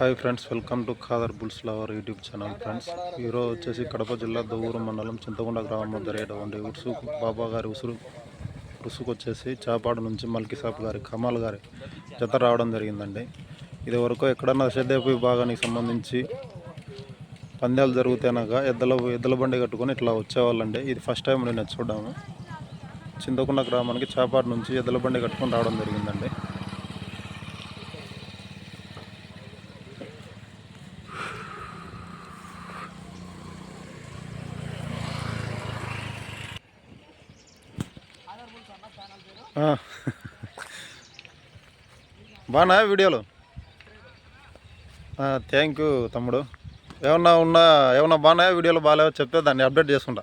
Hi friends welcome to Khadar bulls lover YouTube channel friends. ఈరోజు వచ్చేసి కడప జిల్లా దొవ్వూరు మండలం చింతకొండ గ్రామం జరిగేటువంటి రేటువంటి ఉరుసు బాబా గారి ఉసురు ఉరుసుకు వచ్చేసి చాపాడు నుంచి మల్కిసాబ్ గారి కమాల్ గారి జత రావడం జరిగిందండి. ఇది వరకు ఎక్కడన్నా షెడ్డేపు విభాగానికి సంబంధించి పందాలు జరుగుతేనగా ఎద్దల ఎద్దల బండి కట్టుకొని ఇట్లా వచ్చేవాళ్ళండి. ఇది ఫస్ట్ టైం నేను చూడడాము చింతకొండ గ్రామానికి చాపాడు నుంచి ఎద్దల బండి కట్టుకొని రావడం జరిగిందండి. బాగా వీడియోలు? థ్యాంక్ యూ తమ్ముడు. ఏమన్నా ఉన్నా ఏమన్నా బాగున్నాయా వీడియోలు బాగాలేవో చెప్తే దాన్ని అప్డేట్ చేసుకుంటా.